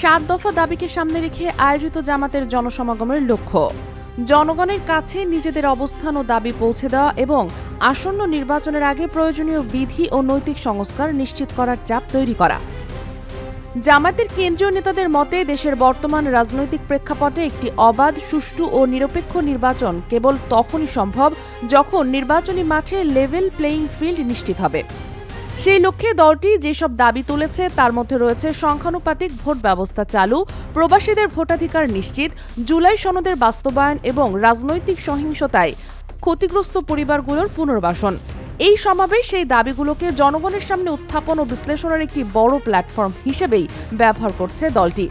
সাত দফা দাবিকে সামনে রেখে আয়োজিত জামাতের জনসমাগমের লক্ষ্য। জনগণের কাছে নিজেদের অবস্থান ও দাবি পৌঁছে দেওয়া এবং আসন্ন নির্বাচনের আগে প্রয়োজনীয় বিধি ও নৈতিক সংস্কার নিশ্চিত করার চাপ তৈরি করা। জামাতের কেন্দ্রীয় নেতাদের মতে, দেশের বর্তমান রাজনৈতিক প্রেক্ষাপটে একটি অবাধ, সুষ্ঠু ও নিরপেক্ষ নির্বাচন কেবল তখনই সম্ভব যখন নির্বাচনী মাঠে লেভেল প্লেয়িং ফিল্ড নিশ্চিত হবে। সেই লক্ষ্যে দলটি যেসব দাবি তুলেছে, তার মধ্যে রয়েছে সংখ্যানুপাতিক ভোট ব্যবস্থা চালু, প্রবাসীদের ভোটাধিকার নিশ্চিত, জুলাই সনদের বাস্তবায়ন এবং রাজনৈতিক সহিংসতায় ক্ষতিগ্রস্ত পরিবারগুলোর পুনর্বাসন। এই সমাবেশ সেই দাবিগুলোকে জনগণের সামনে উত্থাপন ও বিশ্লেষণের একটি বড় প্ল্যাটফর্ম হিসেবেই ব্যবহার করছে দলটি।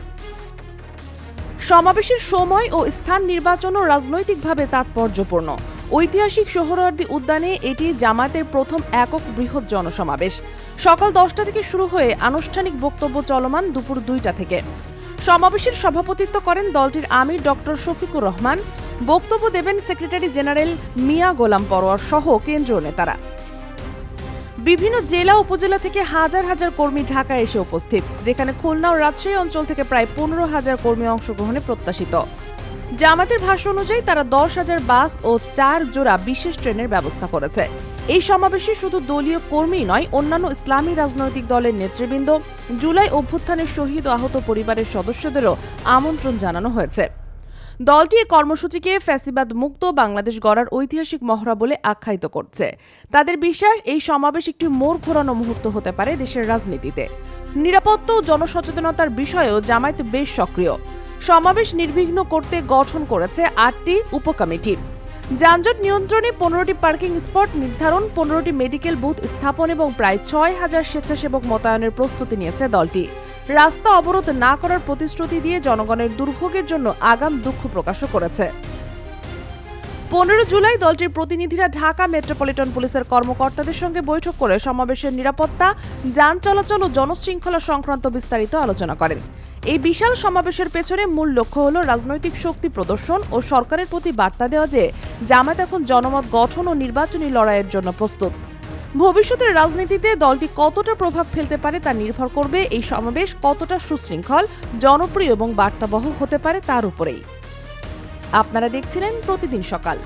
সমাবেশের সময় ও স্থান নির্বাচনও রাজনৈতিকভাবে তাৎপর্যপূর্ণ। ঐতিহাসিক সোহরাওয়ার্দী উদ্যানে এটি জামায়াতের প্রথম একক বৃহৎ জনসমাবেশ। সকাল দশটা থেকে শুরু হয়ে আনুষ্ঠানিক বক্তব্য চলমান দুপুর দুইটা থেকে। সমাবেশের সভাপতিত্ব করেন দলটির আমির ডক্টর শফিকুর রহমান। বক্তব্য দেবেন সেক্রেটারি জেনারেল মিয়া গোলাম পরোয়ার সহ কেন্দ্রীয় নেতারা। বিভিন্ন জেলা উপজেলা থেকে হাজার হাজার কর্মী ঢাকায় এসে উপস্থিত, যেখানে খুলনা ও রাজশাহী অঞ্চল থেকে প্রায় পনেরো হাজার কর্মী অংশগ্রহণে প্রত্যাশিত। জামাতের ভাষ্য অনুযায়ী তারা দশ হাজার বাস ও চার জোড়া বিশেষ ট্রেনের ব্যবস্থা করেছে। এই সমাবেশে শুধু দলীয় কর্মী নয়, অন্যান্য ইসলামী রাজনৈতিক দলের নেতৃবৃন্দ, জুলাই অভ্যুত্থানের শহীদ আহত পরিবারের সদস্যদেরও আমন্ত্রণ জানানো হয়েছে। দলটি এই কর্মসূচিকে ফ্যাসিবাদ মুক্ত বাংলাদেশ গড়ার ঐতিহাসিক মহড়া বলে আখ্যায়িত করছে। তাদের বিশ্বাস, এই সমাবেশ একটি মোড় ঘোরানো মুহূর্ত হতে পারে দেশের রাজনীতিতে। নিরাপত্তা ও জনসচেতনতার বিষয়েও জামায়াত বেশ সক্রিয়। সমাবেশ নির্বিঘ্ন করতে গঠন করেছে আটটি উপকমিটি। যানজট নিয়ন্ত্রণে পনেরোটি পার্কিং স্পট নির্ধারণ, পনেরোটি মেডিকেল বুথ স্থাপন এবং প্রায় ছয় হাজার স্বেচ্ছাসেবক মোতায়েনের প্রস্তুতি নিয়েছে দলটি। রাস্তা অবরোধ না করার প্রতিশ্রুতি দিয়ে জনগণের দুর্ভোগের জন্য আগাম দুঃখ প্রকাশও করেছে। পনেরো জুলাই দলটির প্রতিনিধিরা ঢাকা মেট্রোপলিটন পুলিশের কর্মকর্তাদের সঙ্গে বৈঠক করে সমাবেশের নিরাপত্তা, যান চলাচল ও জনশৃঙ্খলা সংক্রান্ত বিস্তারিত আলোচনা করেন। এই বিশাল সমাবেশের পেছনে মূল লক্ষ্য হল রাজনৈতিক শক্তি প্রদর্শন ও সরকারের প্রতি বার্তা দেওয়া যে জামাত এখন জনমত গঠন ও নির্বাচনী লড়াইয়ের জন্য প্রস্তুত। ভবিষ্যতের রাজনীতিতে দলটি কতটা প্রভাব ফেলতে পারে তা নির্ভর করবে এই সমাবেশ কতটা সুশৃঙ্খল, জনপ্রিয় এবং বার্তাবহ হতে পারে তার উপরেই। আপনারা দেখছিলেন প্রতিদিন সকাল।